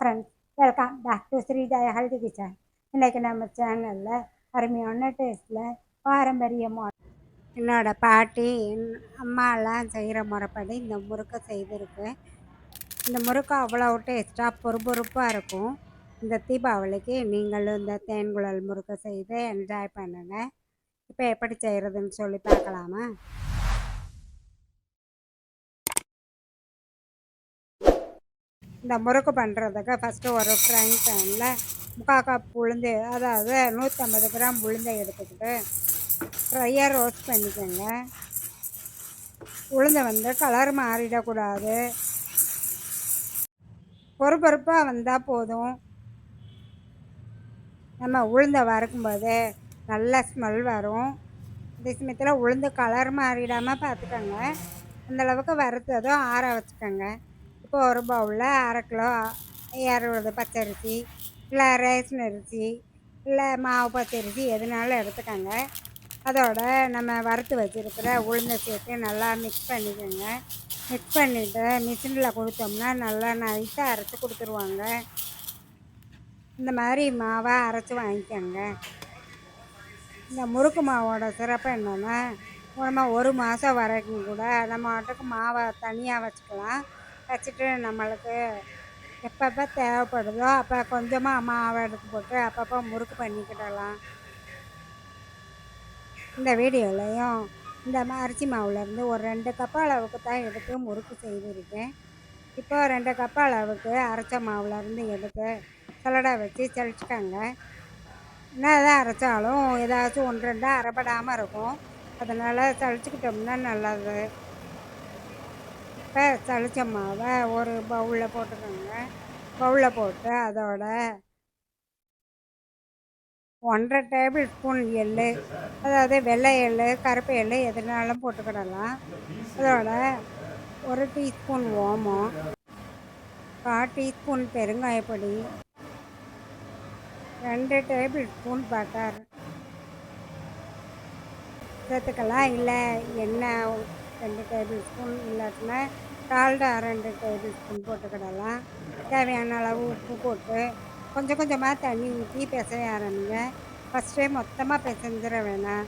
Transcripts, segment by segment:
Friends welcome back to Sreejaya healthy kitchen இன்றைக்கி நம்ம சேனலில் அருமையான டேஸ்ட்டில் பாரம்பரியமாக என்னோட பாட்டி என் அம்மாலாம் செய்கிற முறைப்படி இந்த முறுக்கை செய்திருக்கு. இந்த முறுக்கு அவ்வளோ டேஸ்ட்டாக பொறுப்பொறுப்பாக இருக்கும். இந்த தீபாவளிக்கு நீங்களும் இந்த தேன்குழல் முறுக்கை செய்து என்ஜாய் பண்ணுங்கள் இப்போ எப்படி செய்கிறதுன்னு சொல்லி பார்க்கலாமா? இந்த முறுக்கு பண்ணுறதுக்கு ஃபஸ்ட்டு ஒரு ஃப்ரைங் பேனில் முக்கால் கப் உளுந்து அதாவது நூற்றம்பது கிராம் உளுந்தை எடுத்துக்கிட்டு ஃப்ரையாக ரோஸ்ட் பண்ணிக்கோங்க. உளுந்தை வந்து கலர் மாறிடக்கூடாது. பொறுப்பொறுப்பாக வந்தால் போதும். நம்ம உளுந்தை வறுக்கும்போது நல்ல ஸ்மெல் வரும். அதே சமயத்தில் உளுந்து கலர் மாறிடாமல் பார்த்துக்கோங்க. அந்தளவுக்கு வறுத்ததும் ஆற வச்சுக்கோங்க. இப்போ ஒரு பவுலில் அரை கிலோ இரநூறு பச்சரிசி இல்லை ரேஷன் அரிசி இல்லை மாவு பச்சரிசி எதுனாலும் எடுத்துக்கோங்க. அதோட நம்ம வறுத்து வச்சுருக்கிற உளுந்தை சேர்த்து நல்லா மிக்ஸ் பண்ணிக்கோங்க. மிக்ஸ் பண்ணிவிட்டு மிஷினில் கொடுத்தோம்னா நல்லா நைட்டாக அரைச்சி கொடுத்துருவாங்க. இந்த மாதிரி மாவை அரைச்சி வாங்கிக்கோங்க. இந்த முறுக்கு மாவோட சிறப்பு என்னென்னா நம்ம ஒரு மாதம் வரைக்கும் கூட நம்ம ஆட்டுக்கு மாவை தனியாக வச்சுக்கலாம். வச்சுட்டு நம்மளுக்கு எப்பப்போ தேவைப்படுதோ அப்போ கொஞ்சமாக மாவை எடுத்து போட்டு அப்பப்போ முறுக்கு பண்ணிக்கிடலாம். இந்த வீடியோலையும் இந்த அரிசி மாவுலேருந்து ஒரு ரெண்டு கப் அளவுக்கு தான் எடுத்து முறுக்கு செய்திருக்கேன். இப்போ ரெண்டு கப் அளவுக்கு அரைச்ச மாவுலேருந்து எடுத்து சலடை வச்சு செழிச்சுக்கோங்க என்ன தான் அரைச்சாலும் ஏதாச்சும் ஒன்று ரெண்டாக அரைப்படாமல் இருக்கும். அதனால் சளிச்சுக்கிட்டோம்னா நல்லது. இப்போ சளிச்ச மாவை ஒரு பவுலில் போட்டுக்கோங்க. பவுலில் போட்டு அதோட ஒன்றரை டேபிள் ஸ்பூன் எள் அதாவது வெள்ளை எள் கருப்பு எள் எதுனாலும் போட்டுக்கிடலாம். அதோட ஒரு டீஸ்பூன் ஓமம் கால் டீஸ்பூன் பெருங்காயப்பொடி ரெண்டு டேபிள் ஸ்பூன் பட்டர் சேர்த்துக்கலாம். இல்லை எண்ணெய் ரெண்டு டேபிள் ஸ்பூன் இல்லாட்டினா டால்டா ரெண்டு டேபிள் ஸ்பூன் போட்டுக்கிடலாம் தேவையான அளவு உப்பு போட்டு கொஞ்சம் கொஞ்சமாக தண்ணி ஊற்றி பிசைய ஆரம்பிங்க. ஃபஸ்ட்டே மொத்தமாக பிசைஞ்சிட வேணாம்.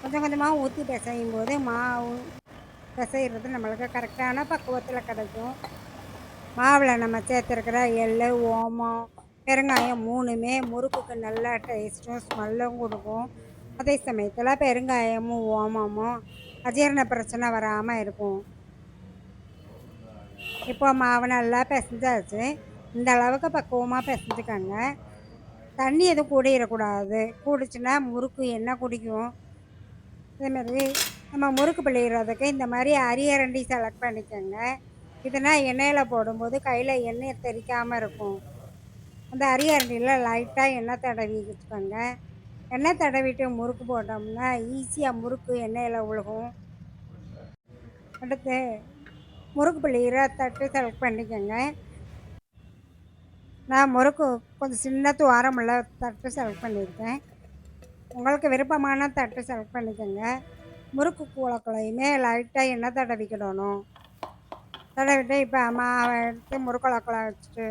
கொஞ்சம் கொஞ்சமாக ஊற்றி பிசையும் போது மாவு பிசைகிறது நம்மளுக்கு கரெக்டான பக்குவத்தில் கிடைக்கும். மாவில் நம்ம சேர்த்துருக்கிற எள் ஓமம் பெருங்காயம் மூணுமே முறுக்குக்கு நல்லா டேஸ்ட்டும் ஸ்மெல்லும் கொடுக்கும். அதே சமயத்தில் பெருங்காயமும் ஓமமும் அஜீரண பிரச்சனை வராமல் இருக்கும். இப்போ மாவு நல்லா பிசைஞ்சாச்சு. இந்த அளவுக்கு பக்குவமாக பிசைஞ்சுக்கோங்க. தண்ணி எதுவும் கூடிடக்கூடாது. கூடிச்சுன்னா முறுக்கு என்ன குடிக்கும். இதேமாரி நம்ம முறுக்கு பிள்ளைகிறதுக்கு இந்த மாதிரி அரியரண்டி செலக்ட் பண்ணிக்கோங்க. இதுனா எண்ணெயில் போடும்போது கையில் எண்ணெய் தெரிக்காமல் இருக்கும். அந்த அரியரண்டியில் லைட்டாக எண்ணெய் தடவி வச்சுக்கோங்க. எண்ணெய் தடவிட்டு முறுக்கு போட்டோம்னா ஈஸியாக முறுக்கு எண்ணெயில் உழுகும். அடுத்து முறுக்கு புள்ளி தட்டு செலக்ட் பண்ணிக்கோங்க. நான் முறுக்கு கொஞ்சம் சின்ன துவாரமுள்ள தட்டு செலக்ட் பண்ணியிருக்கேன். உங்களுக்கு விருப்பமான தட்டு செலக்ட் பண்ணிக்கோங்க. முறுக்கு கூழக்குழையுமே லைட்டாக எண்ணெய் தடவிக்கிடணும். தடவிட்டு இப்போ மாவை எடுத்து முறுக்குழக்குழ வச்சுட்டு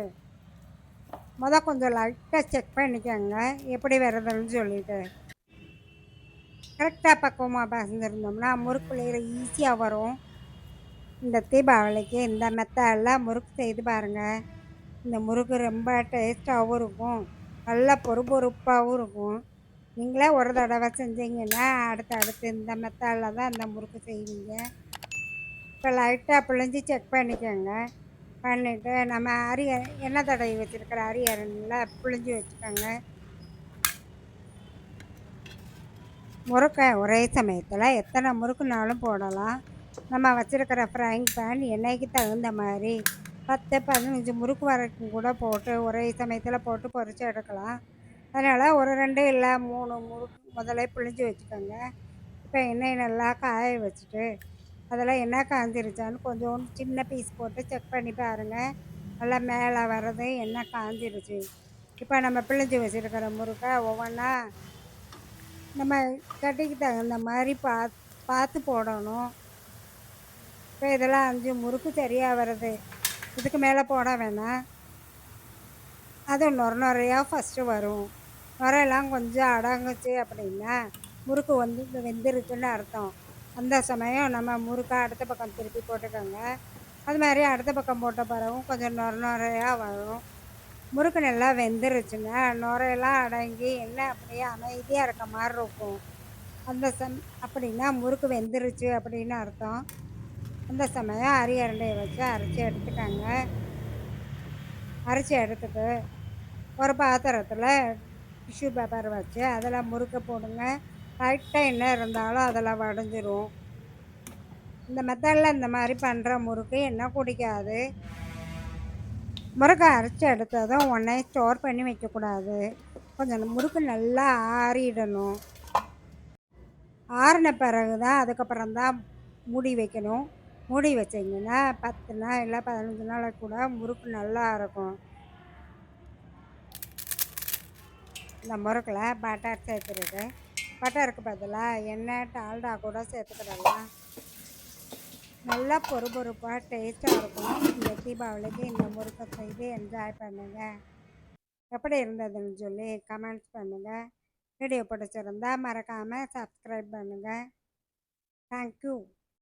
மொதல் கொஞ்சம் லைட்டாக செக் பண்ணிக்கோங்க. எப்படி வருதுன்னு சொல்லிட்டு. கரெக்டாக பக்குவமாக பசஞ்சிருந்தோம்னா முறுக்குள்ள ஈஸியாக வரும். இந்த தீபாவளிக்கு இந்த மெத்தடில் முறுக்கு செய்து பாருங்கள் இந்த முறுக்கு ரொம்ப டேஸ்ட்டாகவும் இருக்கும். நல்லா பொறுப்பொறுப்பாகவும் இருக்கும். நீங்களே ஒரு தடவை செஞ்சீங்கன்னா அடுத்து அடுத்து இந்த மெத்தடில் தான் இந்த முறுக்கு செய்வீங்க. இப்போ லைட்டாக பிழிஞ்சு செக் பண்ணிக்கோங்க. பண்ணிவிட்டு நம்ம அரிய எண்ணெய் தடவி வச்சுருக்கிற அரியரனில் பிழிஞ்சு வச்சுக்கோங்க. முறுக்கை ஒரே சமயத்தில் எத்தனை முறுக்குனாலும் போடலாம். நம்ம வச்சுருக்கிற ஃப்ரைங் பேன் எண்ணெய்க்கு தகுந்த மாதிரி பத்து பதினஞ்சு முறுக்கு வரைக்கும் கூட போட்டு ஒரே சமயத்தில் போட்டு பொறிச்சு எடுக்கலாம். அதனால் ஒரு ரெண்டு இல்லை மூணு முறுக்கு முதல்ல பிழிஞ்சு வச்சுக்கோங்க. இப்போ எண்ணெய் நல்லா காய வச்சுட்டு அதெல்லாம் என்ன காய்ஞ்சிருச்சான்னு கொஞ்சம் சின்ன பீஸ் போட்டு செக் பண்ணி பாருங்கள் நல்லா மேலே வர்றது என்ன காஞ்சிருச்சு. இப்போ நம்ம பிழிஞ்சு வச்சுருக்கிற முறுக்கை ஒவ்வொன்றா நம்ம கட்டிக்கு தகுந்த மாதிரி பா பார்த்து போடணும். இப்போ இதெல்லாம் அஞ்சு முறுக்கு சரியாக வருது. இதுக்கு மேலே போட வேணாம். அது நொர நுறையாக ஃபஸ்ட்டு வரும். நுரையெல்லாம் கொஞ்சம் அடங்குச்சு அப்படின்னா முறுக்கு வந்து வெந்துருச்சுன்னு அர்த்தம். அந்த சமயம் நம்ம முறுக்காக அடுத்த பக்கம் திருப்பி போட்டுக்கோங்க. அது மாதிரி அடுத்த பக்கம் போட்ட பிறகும் கொஞ்சம் நொர நொறையாக வரும். முறுக்கு நல்லா வெந்துருச்சுங்க. நுரையெல்லாம் அடங்கி என்ன அப்படியே அமைதியாக இருக்க மாதிரி இருக்கும். அந்த சம் அப்படின்னா முறுக்கு வெந்துருச்சு அப்படின்னு அர்த்தம். அந்த சமயம் அரி அரண்டையை வச்சு அரைச்சி எடுத்துக்கோங்க. அரைச்சி எடுத்துட்டு ஒரு பாத்திரத்தில் டிஷ்யூ பேப்பர் வச்சு அதில் முறுக்க போடுங்க. லைட்டாக என்ன இருந்தாலும் அதில் வடைஞ்சிரும். இந்த மெத்தடில் இந்த மாதிரி பண்ணுற முறுக்கு என்ன குடிக்காது. முறுக்கை அரைச்சி எடுத்ததும் உடனே ஸ்டோர் பண்ணி வைக்கக்கூடாது. கொஞ்சம் முறுக்கு நல்லா ஆறிடணும். ஆறின பிறகு தான் அதுக்கப்புறம் தான் மூடி வைக்கணும். மூடி வச்சிங்கன்னா பத்து நாள் இல்லை பதினஞ்சு நாள் கூட முறுக்கு நல்லா இருக்கும். இந்த முறுக்கில் பட்டர் சேர்த்துருக்கு பட்டருக்கு பதிலாக எண்ணெய் டால்டா கூட சேர்த்துக்கிடலாம். நல்லா பொறு பொறுப்பாக டேஸ்ட்டாக இருக்கும். இந்த தீபாவளிக்கு இந்த முறுக்கை செய்து என்ஜாய் பண்ணுங்கள் எப்படி இருந்ததுன்னு சொல்லி கமெண்ட்ஸ் பண்ணுங்கள் வீடியோ பிடிச்சிருந்தா மறக்காமல் சப்ஸ்கிரைப் பண்ணுங்கள் தேங்க்யூ